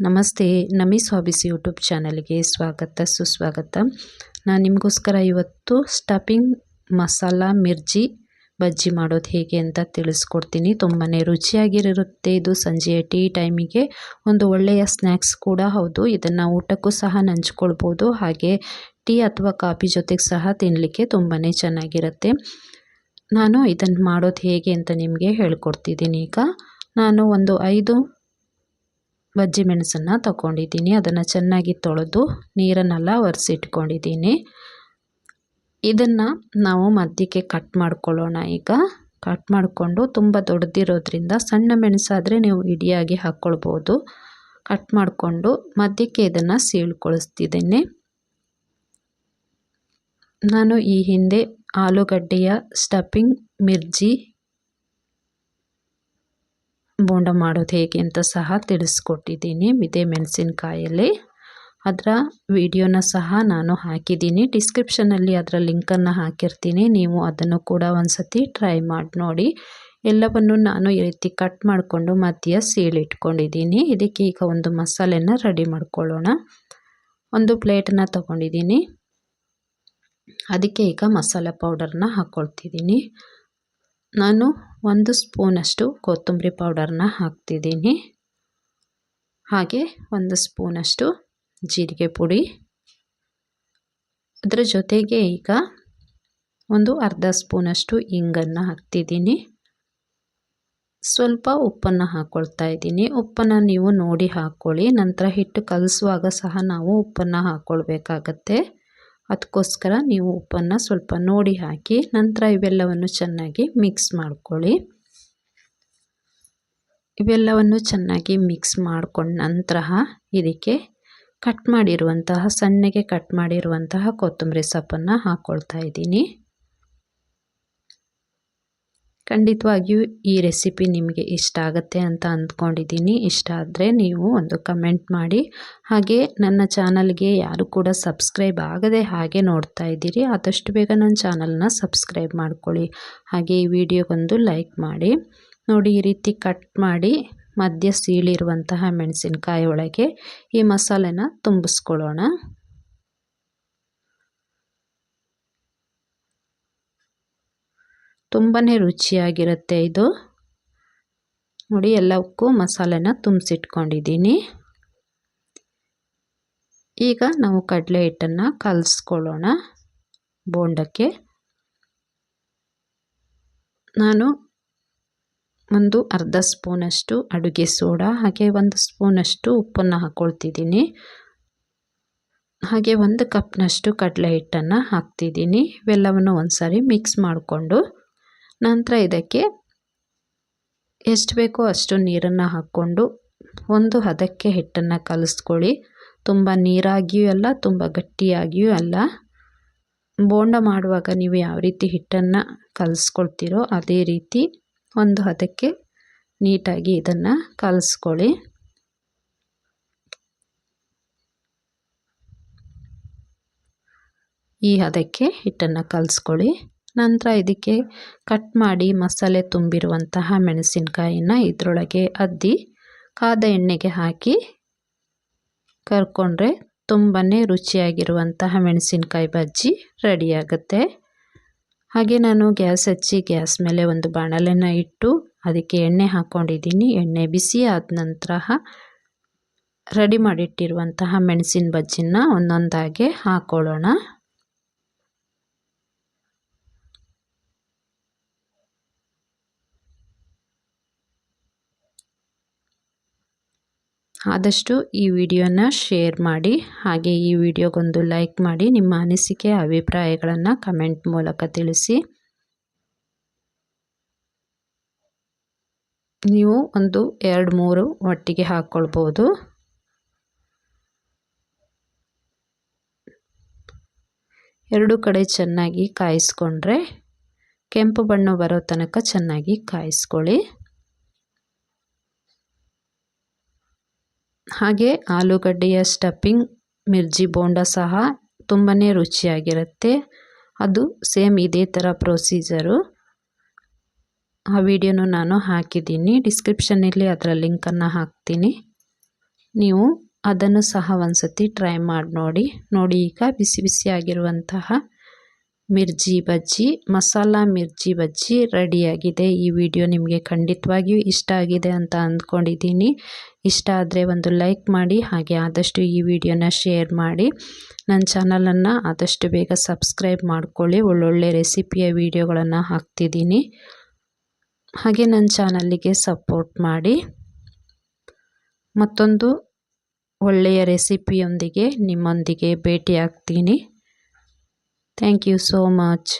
ನಮಸ್ತೆ, ನಮಿ ಸ್ವಾಬಿಸಿ ಯೂಟ್ಯೂಬ್ ಚಾನಲ್ಗೆ ಸ್ವಾಗತ, ಸುಸ್ವಾಗತ. ನಾನು ನಿಮಗೋಸ್ಕರ ಇವತ್ತು ಸ್ಟಫಿಂಗ್ ಮಸಾಲ ಮಿರ್ಜಿ ಬಜ್ಜಿ ಮಾಡೋದು ಹೇಗೆ ಅಂತ ತಿಳಿಸ್ಕೊಡ್ತೀನಿ. ತುಂಬಾ ರುಚಿಯಾಗಿರುತ್ತೆ. ಇದು ಸಂಜೆಯ ಟೀ ಟೈಮಿಗೆ ಒಂದು ಒಳ್ಳೆಯ ಸ್ನ್ಯಾಕ್ಸ್ ಕೂಡ ಹೌದು. ಇದನ್ನು ಊಟಕ್ಕೂ ಸಹ ನಂಚ್ಕೊಳ್ಬೋದು. ಹಾಗೆ ಟೀ ಅಥವಾ ಕಾಫಿ ಜೊತೆಗೆ ಸಹ ತಿನ್ನಲಿಕ್ಕೆ ತುಂಬಾ ಚೆನ್ನಾಗಿರುತ್ತೆ. ನಾನು ಇದನ್ನು ಮಾಡೋದು ಹೇಗೆ ಅಂತ ನಿಮಗೆ ಹೇಳ್ಕೊಡ್ತಿದ್ದೀನಿ. ಈಗ ನಾನು ಒಂದು ಐದು ಬಜ್ಜಿ ಮೆಣಸನ್ನು ತಗೊಂಡಿದ್ದೀನಿ ಅದನ್ನು ಚೆನ್ನಾಗಿ ತೊಳೆದು ನೀರನ್ನೆಲ್ಲ ಒರೆಸಿಟ್ಕೊಂಡಿದ್ದೀನಿ. ಇದನ್ನು ನಾವು ಮಧ್ಯಕ್ಕೆ ಕಟ್ ಮಾಡ್ಕೊಳ್ಳೋಣ ಈಗ. ಕಟ್ ಮಾಡಿಕೊಂಡು ತುಂಬ ದೊಡ್ಡದಿರೋದ್ರಿಂದ ಸಣ್ಣ ಮೆಣಸಾದರೆ ನೀವು ಇಡಿಯಾಗಿ ಹಾಕ್ಕೊಳ್ಬೋದು. ಕಟ್ ಮಾಡಿಕೊಂಡು ಮಧ್ಯಕ್ಕೆ ಇದನ್ನು ಸೀಳ್ಕೊಳಿಸ್ತಿದ್ದೇನೆ. ನಾನು ಈ ಹಿಂದೆ ಆಲೂಗಡ್ಡೆಯ ಸ್ಟಫಿಂಗ್ ಮಿರ್ಜಿ ಬೋಂಡ ಮಾಡೋದು ಹೇಗೆ ಅಂತ ಸಹ ತಿಳಿಸ್ಕೊಟ್ಟಿದ್ದೀನಿ ಇದೇ ಮೆಣಸಿನ್ಕಾಯಲ್ಲಿ. ಅದರ ವಿಡಿಯೋನ ಸಹ ನಾನು ಹಾಕಿದ್ದೀನಿ. ಡಿಸ್ಕ್ರಿಪ್ಷನಲ್ಲಿ ಅದರ ಲಿಂಕನ್ನು ಹಾಕಿರ್ತೀನಿ. ನೀವು ಅದನ್ನು ಕೂಡ ಒಂದು ಸತಿ ಟ್ರೈ ಮಾಡಿ ನೋಡಿ. ಎಲ್ಲವನ್ನು ನಾನು ಈ ರೀತಿ ಕಟ್ ಮಾಡಿಕೊಂಡು ಮಧ್ಯ ಸೀಳಿಟ್ಕೊಂಡಿದ್ದೀನಿ. ಇದಕ್ಕೆ ಈಗ ಒಂದು ಮಸಾಲೆನ ರೆಡಿ ಮಾಡ್ಕೊಳ್ಳೋಣ. ಒಂದು ಪ್ಲೇಟನ್ನ ತಗೊಂಡಿದ್ದೀನಿ. ಅದಕ್ಕೆ ಈಗ ಮಸಾಲೆ ಪೌಡರ್ನ ಹಾಕ್ಕೊಳ್ತಿದ್ದೀನಿ ನಾನು ಒಂದು ಸ್ಪೂನಷ್ಟು ಕೊತ್ತಂಬರಿ ಪೌಡರ್ನ ಹಾಕ್ತಿದ್ದೀನಿ. ಹಾಗೆ ಒಂದು ಸ್ಪೂನಷ್ಟು ಜೀರಿಗೆ ಪುಡಿ. ಅದರ ಜೊತೆಗೆ ಈಗ ಒಂದು ಅರ್ಧ ಸ್ಪೂನಷ್ಟು ಇಂಗನ್ನು ಹಾಕ್ತಿದ್ದೀನಿ. ಸ್ವಲ್ಪ ಉಪ್ಪನ್ನು ಹಾಕ್ಕೊಳ್ತಾ ಇದ್ದೀನಿ. ಉಪ್ಪನ್ನು ನೀವು ನೋಡಿ ಹಾಕ್ಕೊಳ್ಳಿ. ನಂತರ ಹಿಟ್ಟು ಕಲಿಸುವಾಗ ಸಹ ನಾವು ಉಪ್ಪನ್ನು ಹಾಕ್ಕೊಳ್ಬೇಕಾಗತ್ತೆ ಅದಕ್ಕೋಸ್ಕರ ನೀವು ಉಪ್ಪನ್ನು ಸ್ವಲ್ಪ ನೋಡಿ ಹಾಕಿ, ನಂತರ ಇವೆಲ್ಲವನ್ನು ಚೆನ್ನಾಗಿ ಮಿಕ್ಸ್ ಮಾಡ್ಕೊಳ್ಳಿ. ಇವೆಲ್ಲವನ್ನು ಚೆನ್ನಾಗಿ ಮಿಕ್ಸ್ ಮಾಡಿಕೊಂಡ ನಂತರ ಇದಕ್ಕೆ ಕಟ್ ಮಾಡಿರುವಂತಹ, ಸಣ್ಣಗೆ ಕಟ್ ಮಾಡಿರುವಂತಹ ಕೊತ್ತಂಬರಿ ಸೊಪ್ಪನ್ನು ಹಾಕ್ಕೊಳ್ತಾ ಇದ್ದೀನಿ. ಖಂಡಿತವಾಗಿಯೂ ಈ ರೆಸಿಪಿ ನಿಮಗೆ ಇಷ್ಟ ಆಗುತ್ತೆ ಅಂತ ಅಂದ್ಕೊಂಡಿದ್ದೀನಿ. ಇಷ್ಟ ಆದರೆ ನೀವು ಒಂದು ಕಮೆಂಟ್ ಮಾಡಿ. ಹಾಗೆ ನನ್ನ ಚಾನಲ್ಗೆ ಯಾರು ಕೂಡ ಸಬ್ಸ್ಕ್ರೈಬ್ ಆಗದೆ ಹಾಗೆ ನೋಡ್ತಾ ಇದ್ದೀರಿ, ಆದಷ್ಟು ಬೇಗ ನನ್ನ ಚಾನಲ್ನ ಸಬ್ಸ್ಕ್ರೈಬ್ ಮಾಡ್ಕೊಳ್ಳಿ. ಹಾಗೆ ಈ ವಿಡಿಯೋಗೊಂದು ಲೈಕ್ ಮಾಡಿ. ನೋಡಿ ಈ ರೀತಿ ಕಟ್ ಮಾಡಿ ಮಧ್ಯ ಸೀಳಿರುವಂತಹ ಮೆಣಸಿನಕಾಯಿ ಒಳಗೆ ಈ ಮಸಾಲೆನ ತುಂಬಿಸ್ಕೊಳ್ಳೋಣ. ತುಂಬಾ ರುಚಿಯಾಗಿರುತ್ತೆ ಇದು. ನೋಡಿ, ಎಲ್ಲಕ್ಕೂ ಮಸಾಲೆನ ತುಂಬಿಸಿಟ್ಕೊಂಡಿದ್ದೀನಿ. ಈಗ ನಾವು ಕಡಲೆ ಹಿಟ್ಟನ್ನು ಕಲಸ್ಕೊಳ್ಳೋಣ ಬೋಂಡಕ್ಕೆ. ನಾನು ಒಂದು ಅರ್ಧ ಸ್ಪೂನಷ್ಟು ಅಡುಗೆ ಸೋಡಾ, ಹಾಗೆ ಒಂದು ಸ್ಪೂನಷ್ಟು ಉಪ್ಪನ್ನು ಹಾಕ್ಕೊಳ್ತಿದ್ದೀನಿ ಹಾಗೆ ಒಂದು ಕಪ್ನಷ್ಟು ಕಡಲೆ ಹಿಟ್ಟನ್ನು ಹಾಕ್ತಿದ್ದೀನಿ. ಇವೆಲ್ಲವನ್ನು ಒಂದು ಸಾರಿ ಮಿಕ್ಸ್ ಮಾಡಿಕೊಂಡು ನಂತರ ಇದಕ್ಕೆ ಎಷ್ಟು ಬೇಕೋ ಅಷ್ಟು ನೀರನ್ನು ಹಾಕ್ಕೊಂಡು ಒಂದು ಹದಕ್ಕೆ ಹಿಟ್ಟನ್ನು ಕಲಿಸ್ಕೊಳ್ಳಿ. ತುಂಬ ನೀರಾಗಿಯೂ ಅಲ್ಲ, ತುಂಬ ಗಟ್ಟಿಯಾಗಿಯೂ ಅಲ್ಲ. ಬೋಂಡ ಮಾಡುವಾಗ ನೀವು ಯಾವ ರೀತಿ ಹಿಟ್ಟನ್ನು ಕಲಿಸ್ಕೊಳ್ತೀರೋ ಅದೇ ರೀತಿ ಒಂದು ಹದಕ್ಕೆ ನೀಟಾಗಿ ಇದನ್ನು ಕಲಿಸ್ಕೊಳ್ಳಿ. ಈ ಹದಕ್ಕೆ ಹಿಟ್ಟನ್ನು ಕಲಿಸ್ಕೊಳ್ಳಿ. ನಂತರ ಇದಕ್ಕೆ ಕಟ್ ಮಾಡಿ ಮಸಾಲೆ ತುಂಬಿರುವಂತಹ ಮೆಣಸಿನಕಾಯಿನ ಇದರೊಳಗೆ ಅದ್ದಿ ಕಾದ ಎಣ್ಣೆಗೆ ಹಾಕಿ ಕರ್ಕೊಂಡ್ರೆ ತುಂಬಾ ರುಚಿಯಾಗಿರುವಂತಹ ಮೆಣಸಿನಕಾಯಿ ಬಜ್ಜಿ ರೆಡಿಯಾಗುತ್ತೆ. ಹಾಗೆ ನಾನು ಗ್ಯಾಸ್ ಹಚ್ಚಿ ಗ್ಯಾಸ್ ಮೇಲೆ ಒಂದು ಬಾಣಲೆನ ಇಟ್ಟು ಅದಕ್ಕೆ ಎಣ್ಣೆ ಹಾಕ್ಕೊಂಡಿದ್ದೀನಿ ಎಣ್ಣೆ ಬಿಸಿ ಆದ ನಂತರ ರೆಡಿ ಮಾಡಿಟ್ಟಿರುವಂತಹ ಮೆಣಸಿನ ಬಜ್ಜಿನ ಒಂದೊಂದಾಗೆ ಹಾಕ್ಕೊಳ್ಳೋಣ ಆದಷ್ಟು ಈ ವಿಡಿಯೋನ ಶೇರ್ ಮಾಡಿ, ಹಾಗೆ ಈ ವಿಡಿಯೋಗೊಂದು ಲೈಕ್ ಮಾಡಿ, ನಿಮ್ಮ ಅನಿಸಿಕೆ, ಅಭಿಪ್ರಾಯಗಳನ್ನು ಕಮೆಂಟ್ ಮೂಲಕ ತಿಳಿಸಿ. ನೀವು ಒಂದು ಎರಡು ಮೂರು ಒಟ್ಟಿಗೆ ಹಾಕ್ಕೊಳ್ಬೋದು ಎರಡು ಕಡೆ ಚೆನ್ನಾಗಿ ಕಾಯಿಸ್ಕೊಂಡ್ರೆ ಕೆಂಪು ಬಣ್ಣ ಬರೋ ತನಕ ಚೆನ್ನಾಗಿ ಕಾಯಿಸ್ಕೊಳ್ಳಿ. ಹಾಗೆ ಆಲೂಗಡ್ಡೆಯ ಸ್ಟಫಿಂಗ್ ಮಿರ್ಜಿ ಬೋಂಡ ಸಹ ತುಂಬಾ ರುಚಿಯಾಗಿರುತ್ತೆ. ಅದು ಸೇಮ್ ಇದೇ ಥರ ಪ್ರೊಸೀಜರು ಆ ವಿಡಿಯೋನು ನಾನು ಹಾಕಿದ್ದೀನಿ. ಡಿಸ್ಕ್ರಿಪ್ಷನ್ನಲ್ಲಿ ಅದರ ಲಿಂಕನ್ನು ಹಾಕ್ತೀನಿ. ನೀವು ಅದನ್ನು ಸಹ ಒಂದ್ಸತಿ ಟ್ರೈ ಮಾಡಿ ನೋಡಿ. ನೋಡಿ ಈಗ ಬಿಸಿ ಬಿಸಿಯಾಗಿರುವಂತಹ ಮಿರ್ಜಿ ಬಜ್ಜಿ, ಮಸಾಲ ಮಿರ್ಜಿ ಬಜ್ಜಿ ರೆಡಿಯಾಗಿದೆ ಈ ವಿಡಿಯೋ ನಿಮಗೆ ಖಂಡಿತವಾಗಿಯೂ ಇಷ್ಟ ಆಗಿದೆ ಅಂತ ಅಂದ್ಕೊಂಡಿದ್ದೀನಿ. ಇಷ್ಟ ಆದರೆ ಒಂದು ಲೈಕ್ ಮಾಡಿ, ಹಾಗೆ ಆದಷ್ಟು ಈ ವಿಡಿಯೋನ ಶೇರ್ ಮಾಡಿ. ನನ್ನ ಚಾನಲನ್ನು ಆದಷ್ಟು ಬೇಗ ಸಬ್ಸ್ಕ್ರೈಬ್ ಮಾಡ್ಕೊಳ್ಳಿ. ಒಳ್ಳೊಳ್ಳೆ ರೆಸಿಪಿಯ ವಿಡಿಯೋಗಳನ್ನು ಹಾಕ್ತಿದ್ದೀನಿ. ಹಾಗೆ ನನ್ನ ಚಾನಲ್ಲಿಗೆ ಸಪೋರ್ಟ್ ಮಾಡಿ. ಮತ್ತೊಂದು ಒಳ್ಳೆಯ ರೆಸಿಪಿಯೊಂದಿಗೆ ನಿಮ್ಮೊಂದಿಗೆ ಭೇಟಿಯಾಗ್ತೀನಿ. Thank you so much.